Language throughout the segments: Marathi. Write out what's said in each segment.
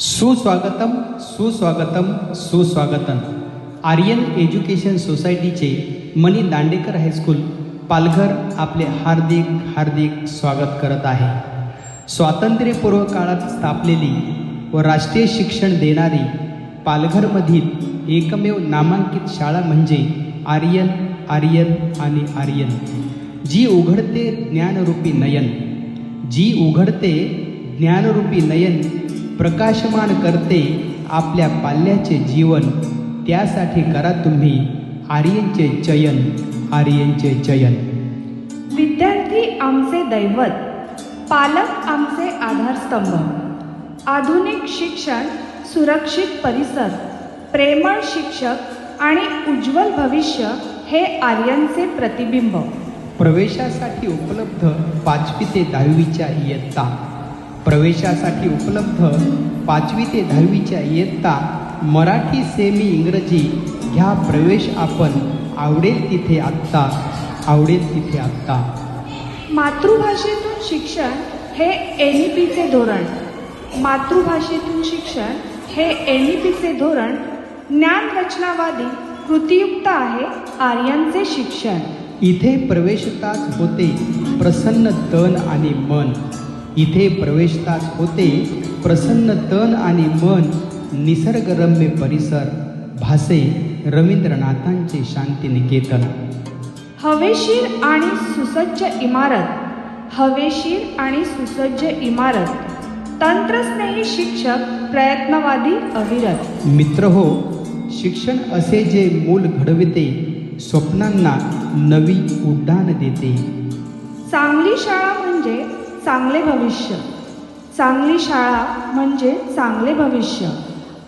सुस्वागतम सुस्वागतम सुस्वागतम आर्यन एज्युकेशन सोसायटीचे मनी दांडेकर हायस्कूल पालघर आपले हार्दिक हार्दिक स्वागत करत आहे. स्वातंत्र्यपूर्व काळात स्थापलेली व राष्ट्रीय शिक्षण देणारी पालघरमधील एकमेव नामांकित शाळा म्हणजे आर्यन आर्यन आणि आर्यन. जी उघडते ज्ञानरूपी नयन. जी उघडते ज्ञानरूपी नयन प्रकाशमान करते आपल्या पाल्याचे जीवन. त्यासाठी करा तुम्ही आर्यनचे चयन आर्यनचे चयन. विद्यार्थी आमचे दैवत पालक आमचे आधारस्तंभ. आधुनिक शिक्षण सुरक्षित परिसर प्रेमळ शिक्षक आणि उज्ज्वल भविष्य हे आर्यनचे प्रतिबिंब. प्रवेशासाठी उपलब्ध पाचवी ते दहावीच्या इयत्ता. प्रवेशासाठी उपलब्ध पाचवी ते दहावीच्या इयत्ता मराठी सेमी इंग्रजी ह्या प्रवेश आपण आवडेल तिथे आत्ता आवडेल तिथे आत्ता. मातृभाषेतून शिक्षण हे एन ई पीचे धोरण. मातृभाषेतून शिक्षण हे एन ई पीचे धोरण. ज्ञानरचनावादी कृतीयुक्त आहे आर्यनचे शिक्षण. इथे प्रवेशताच होते प्रसन्न तन आणि मन. इथे प्रवेशताच होते. प्रसन्न तन आणि मन निसर्गरम्य परिसर भासे रवींद्रनाथांचे शांतिनिकेतन. हवेशीर आणि सुसज्ज इमारत हवेशीर आणि सुसज्ज इमारत. तंत्रस्नेही शिक्षक प्रयत्नवादी अविरत. मित्र हो शिक्षण असे जे मूल घडविते स्वप्नांना नवी उड्डाण देते. चांगली शाळा म्हणजे चांगले भविष्य. चांगली शाळा म्हणजे चांगले भविष्य.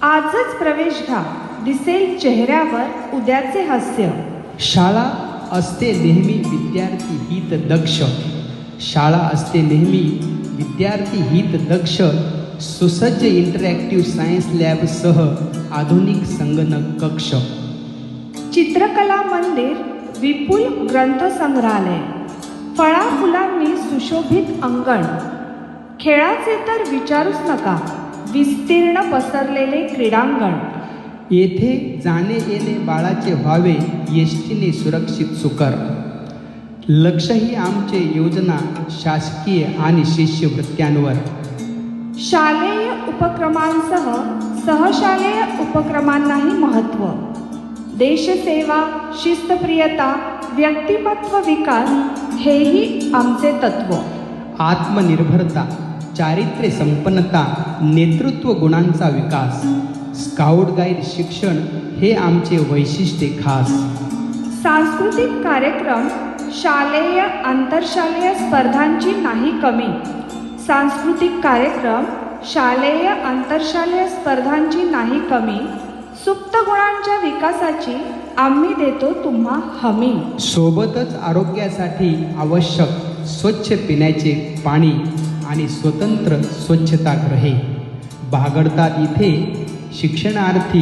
आजच प्रवेश घ्या. दिसेल चेहऱ्यावर उद्याचे हास्य. शाळा असते नेहमी विद्यार्थी हित दक्ष. शाळा असते नेहमी विद्यार्थी हित दक्ष. सुसज्ज इंटरॅक्टिव्ह सायन्स लॅबसह आधुनिक संगणक कक्ष. चित्रकला मंदिर विपुल ग्रंथसंग्रहालय. फळा फुलांनी सुशोभित अंगण. खेळाचे तर विचारूच नका विस्तीर्ण पसरलेले क्रीडांगण. येथे जाणे येणे बाळाचे व्हावे एसटीने सुरक्षित सुकर. लक्षही आमचे योजना शासकीय आणि शिष्यवृत्त्यांवर. शालेय उपक्रमांसह सहशालेय उपक्रमांनाही महत्त्व. देशसेवा शिस्तप्रियता व्यक्तिमत्व विकास हेही आमचे तत्व. आत्मनिर्भरता चारित्र्य संपन्नता नेतृत्व गुणांचा विकास स्काउट गाईड शिक्षण हे आमचे वैशिष्ट्य खास. सांस्कृतिक कार्यक्रम शालेय आंतरशालेय स्पर्धांची नाही कमी. सांस्कृतिक कार्यक्रम शालेय आंतरशालेय स्पर्धांची नाही कमी. सुप्त गुणांच्या विकासाची आम्ही देतो तुम्हा हमी. सोबतच आरोग्यासाठी आवश्यक स्वच्छ पिण्याचे पाणी आणि स्वतंत्र स्वच्छतागृहे बागडतात इथे शिक्षणार्थी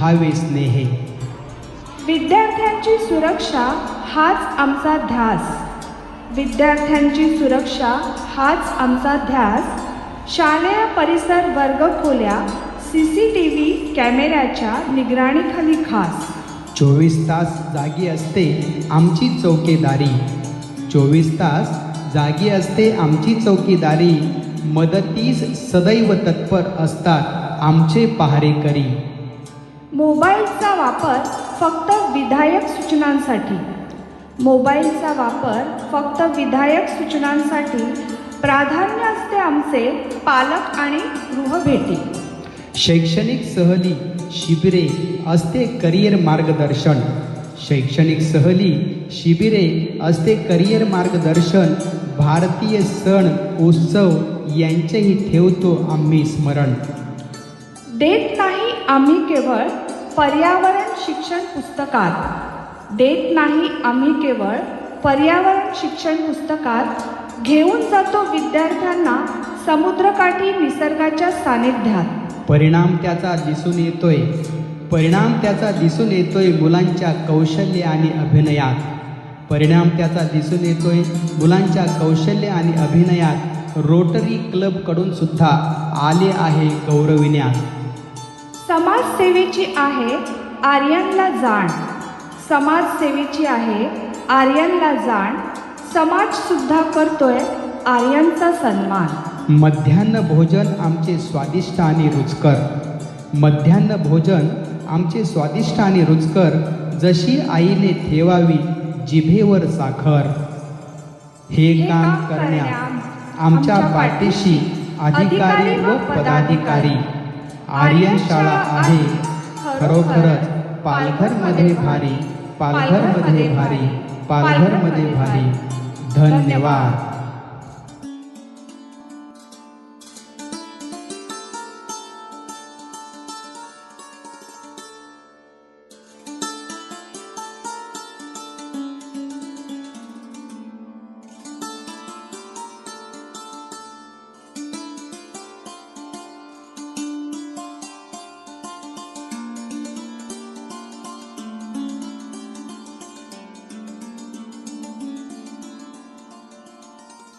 भावे स्नेहे. विद्यार्थ्यांची सुरक्षा हाच आमचा ध्यास. विद्यार्थ्यांची सुरक्षा हाच आमचा ध्यास. शालेय परिसर वर्गखोल्या सी सी टी व्ही कॅमेऱ्याच्या निगराणीखाली खास. चोवीस तास जागी असते आमची चौकीदारी. चोवीस तास जागी असते आमची चौकीदारी. मदतीस सदैव तत्पर असतात आमचे पहारेकरी. मोबाईलचा वापर फक्त विधायक सूचनांसाठी. मोबाईलचा वापर फक्त विधायक सूचनांसाठी प्राधान्य असते आमचे पालक आणि गृहभेटी. शैक्षणिक सहली शिबिरे असते करिअर मार्गदर्शन. शैक्षणिक सहली शिबिरे असते करिअर मार्गदर्शन. भारतीय सण उत्सव यांचेही ठेवतो आम्ही स्मरण. देत नाही आम्ही केवळ पर्यावरण शिक्षण पुस्तकात. देत नाही आम्ही केवळ पर्यावरण शिक्षण पुस्तकात घेऊन जातो विद्यार्थ्यांना समुद्रकाठी निसर्गाच्या सानिध्यात. परिणाम त्याचा दिसून येतोय. परिणाम त्याचा दिसून येतोय मुलांच्या कौशल्य आणि अभिनयात. परिणाम त्याचा दिसून येतोय मुलांच्या कौशल्य आणि अभिनयात. रोटरी क्लबकडून सुद्धा आले आहे गौरविण्यात. समाजसेवेची आहे आर्यांना जाण. समाजसेवेची आहे आर्यांना जाण. समाज सुद्धा करतोय आर्यांचा सन्मान. मध्यान्ह भोजन आमचे स्वादिष्ट आणि रुचकर. मध्यान्ह भोजन आमचे स्वादिष्ट आणि रुचकर जशी आईने ठेवावी जिभेवर साखर. हे काम करण्यात आमच्या पाठीशी अधिकारी व पदाधिकारी. आर्यन शाळा आहे. खरोखरच पालघरमध्ये भारी पालघरमध्ये भारी पालघरमध्ये भारी. धन्यवाद.